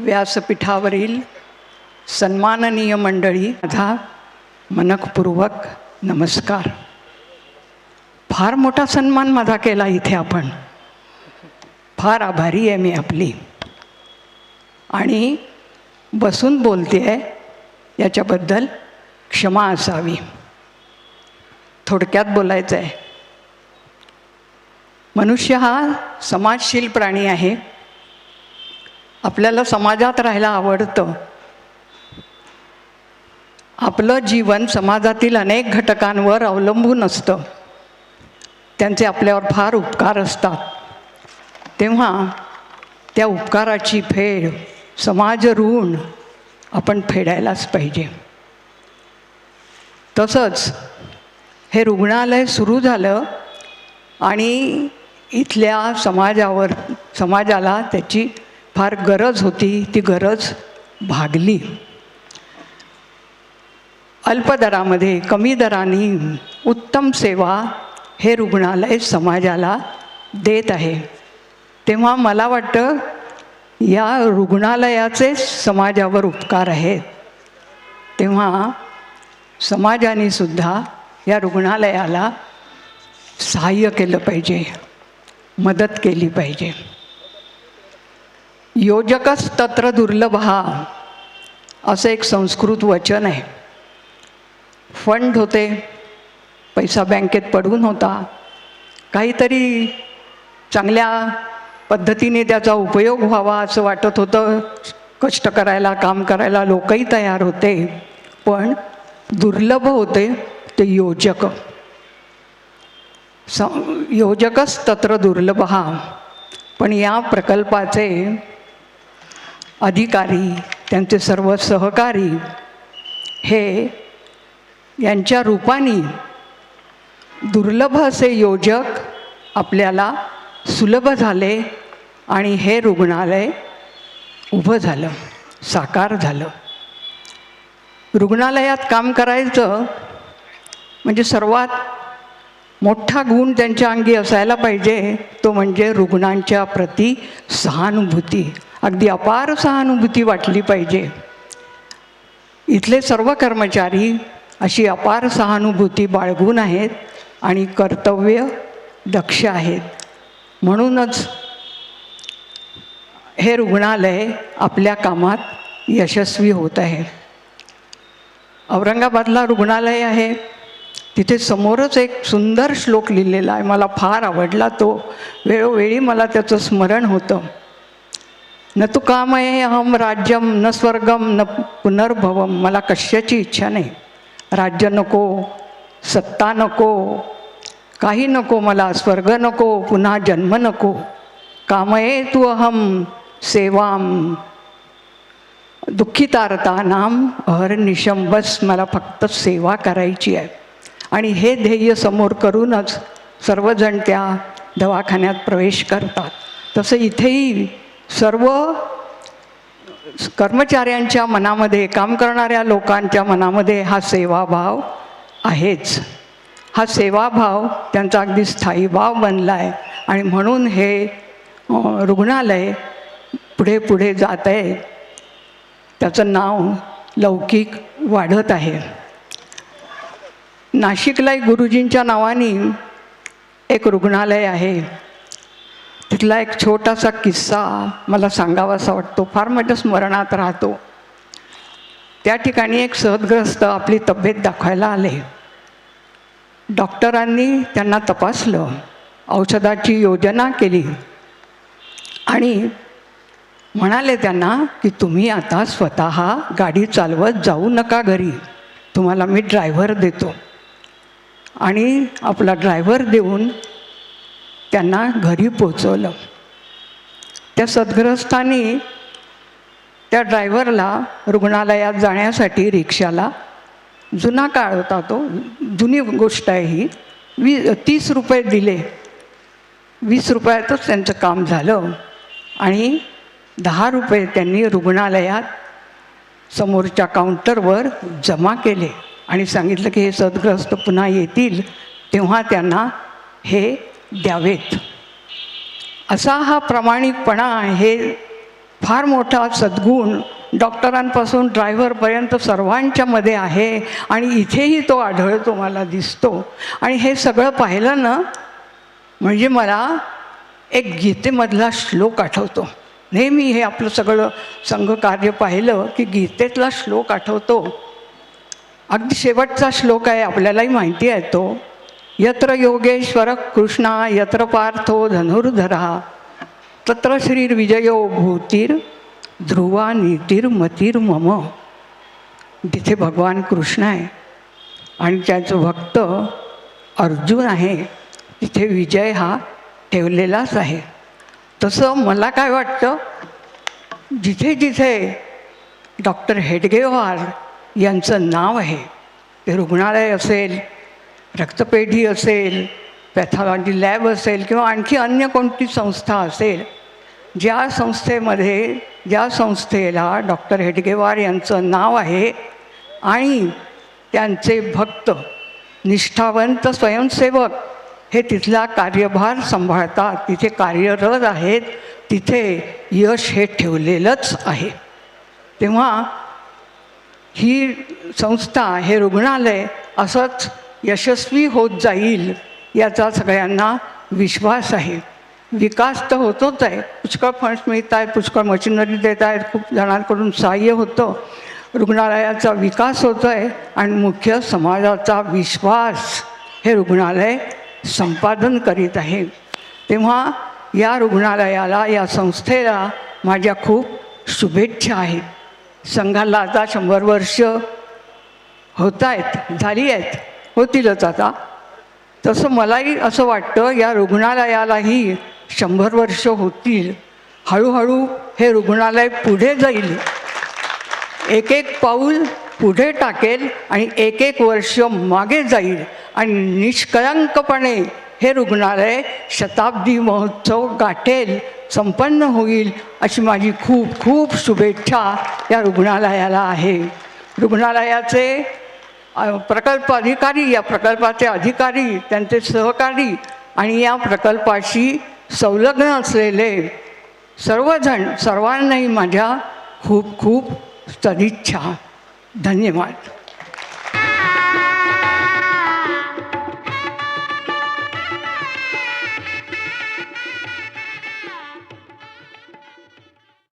व्यासपीठावरील सन्माननीय मंडळी माझा मनकपूर्वक नमस्कार. फार मोठा सन्मान माझा केला इथे आपण. फार आभारी आहे मी आपली. आणि बसून बोलते आहे याच्याबद्दल क्षमा असावी. थोडक्यात बोलायचं आहे मनुष्य हा समाजशील प्राणी आहे. आपल्याला समाजात राहायला आवडतं. आपलं जीवन समाजातील अनेक घटकांवर अवलंबून असतं. त्यांचे आपल्यावर फार उपकार असतात. तेव्हा त्या उपकाराची फेड समाज ऋण आपण फेडायलाच पाहिजे. तसंच हे रुग्णालय सुरू झालं आणि इथल्या समाजावर समाजाला त्याची फार गरज होती ती गरज भागली. अल्प दरामध्ये कमी दराने उत्तम सेवा हे रुग्णालय समाजाला देत आहे. तेव्हा मला वाटतं या रुग्णालयाचे समाजावर उपकार आहेत तेव्हा समाजाने सुद्धा या रुग्णालयाला सहाय्य केलं पाहिजे मदत केली पाहिजे. योजकच तत्र दुर्लभ हा असं एक संस्कृत वचन आहे. फंड होते पैसा बँकेत पडून होता. काहीतरी चांगल्या पद्धतीने त्याचा उपयोग व्हावा असं वाटत होतं. कष्ट करायला काम करायला लोकही तयार होते. पण दुर्लभ होते ते योजक. स योजकच तत्र दुर्लभ. हा पण या प्रकल्पाचे अधिकारी त्यांचे सर्व सहकारी हे यांच्या रूपाने दुर्लभ असे योजक आपल्याला सुलभ झाले आणि हे रुग्णालय उभं झालं साकार झालं. रुग्णालयात काम करायचं म्हणजे सर्वात मोठा गुण त्यांच्या अंगी असायला पाहिजे तो म्हणजे रुग्णांच्या प्रती सहानुभूती. अगदी अपार सहानुभूती वाटली पाहिजे. इथले सर्व कर्मचारी अशी अपार सहानुभूती बाळगून आहेत आणि कर्तव्य दक्ष आहेत. म्हणूनच हे रुग्णालय आपल्या कामात यशस्वी होत आहे. औरंगाबादला रुग्णालय आहे. तिथे समोरच एक सुंदर श्लोक लिहिलेला आहे. मला फार आवडला तो. वेळोवेळी मला त्याचं स्मरण होतं. न तू कामये अहम राज्यम न स्वर्गम न पुनर्भवम मला कशाची इच्छा नाही. राज्य नको सत्ता नको काही नको मला स्वर्ग नको पुन्हा जन्म नको. कामये तू अहम सेवाम. दुःखितारतानाम अहर्निशम बस मला फक्त सेवा करायची आहे. आणि हे ध्येय समोर करूनच सर्वजण त्या दवाखान्यात प्रवेश करतात. तसं इथेही सर्व कर्मचाऱ्यांच्या मनामध्ये काम करणाऱ्या लोकांच्या मनामध्ये हा सेवाभाव आहेच. हा सेवाभाव त्यांचा अगदी स्थायी भाव बनला आहे आणि म्हणून हे रुग्णालय पुढे पुढे जात आहे. त्याचं नाव लौकिक वाढत आहे. नाशिकलाही गुरुजींच्या नावाने एक रुग्णालय आहे. तिथला एक छोटासा किस्सा मला सांगावासा वाटतो. फार मोठ्या स्मरणात राहतो. त्या ठिकाणी एक सहदग्रस्त आपली तब्येत दाखवायला आले. डॉक्टरांनी त्यांना तपासलं. औषधाची योजना केली. आणि म्हणाले त्यांना की तुम्ही आता स्वतः गाडी चालवत जाऊ नका घरी. तुम्हाला मी ड्रायव्हर देतो. आणि आपला ड्रायव्हर देऊन त्यांना घरी पोचवलं त्या सद्ग्रस्तांनी त्या ड्रायव्हरला रुग्णालयात जाण्यासाठी रिक्षाला जुना काळ होता तो जुनी गोष्ट आहे ही. वी तीस रुपये दिले. वीस रुपयातच त्यांचं काम झालं आणि दहा रुपये त्यांनी रुग्णालयात समोरच्या काउंटरवर जमा केले आणि सांगितलं की हे सदग्रस्त पुन्हा येतील तेव्हा त्यांना हे द्यावेत. असा हा प्रामाणिकपणा हे फार मोठा सद्गुण डॉक्टरांपासून ड्रायव्हरपर्यंत सर्वांच्यामध्ये आहे आणि इथेही तो आढळतो मला दिसतो. आणि हे सगळं पाहिलं ना म्हणजे मला एक गीतेमधला श्लोक आठवतो. नेहमी हे आपलं सगळं संघकार्य पाहिलं की गीतेतला श्लोक आठवतो. अगदी शेवटचा श्लोक आहे आपल्यालाही माहिती आहे तो. यत्र योगेश्वर कृष्णा यत्र पार्थो धनुर्धरा। तत्र श्रीर्विजयो भूतीर ध्रुवा नीतीर मतीर मम। तिथे भगवान कृष्ण आहे आणि त्याचं भक्त अर्जुन आहे तिथे विजय हा ठेवलेलाच आहे. तसं मला काय वाटतं जिथे जिथे डॉक्टर हेडगेवार यांचं नाव आहे ते रुग्णालय असेल रक्तपेढी असेल पॅथॉलॉजी लॅब असेल किंवा आणखी अन्य कोणती संस्था असेल ज्या संस्थेमध्ये ज्या संस्थेला डॉक्टर हेडगेवार यांचं नाव आहे आणि त्यांचे भक्त निष्ठावंत स्वयंसेवक हे तिथला कार्यभार सांभाळतात तिथे कार्यरत आहेत तिथे यश हे ठेवलेलंच आहे. तेव्हा ही संस्था हे रुग्णालय असंच यशस्वी होत जाईल याचा सगळ्यांना विश्वास आहे. विकास तर होतोच आहे. पुष्कळ फंड्स मिळत आहेत पुष्कळ मशिनरी देत आहेत खूप जणांकडून सहाय्य होतं. रुग्णालयाचा विकास होतो आहे आणि मुख्य समाजाचा विश्वास हे रुग्णालय संपादन करीत आहे. तेव्हा या रुग्णालयाला या संस्थेला माझ्या खूप शुभेच्छा आहेत. संघाला आता शंभर वर्ष होत आहेत झाली आहेत. होतीलच आता. तसं मलाही असं वाटतं या रुग्णालयालाही शंभर वर्ष होतील. हळूहळू हे रुग्णालय पुढे जाईल. एक एक पाऊल पुढे टाकेल आणि एक एक वर्ष मागे जाईल. आणि निष्कळंकपणे हे रुग्णालय शताब्दी महोत्सव गाठेल संपन्न होईल अशी माझी खूप खूप शुभेच्छा या रुग्णालयाला आहे. रुग्णालयाचे प्रकल्प अधिकारी या प्रकल्पाचे अधिकारी त्यांचे सहकारी आणि या प्रकल्पाशी संलग्न असलेले सर्वजण सर्वांनाही माझ्या खूप खूप सदिच्छा धन्यवाद.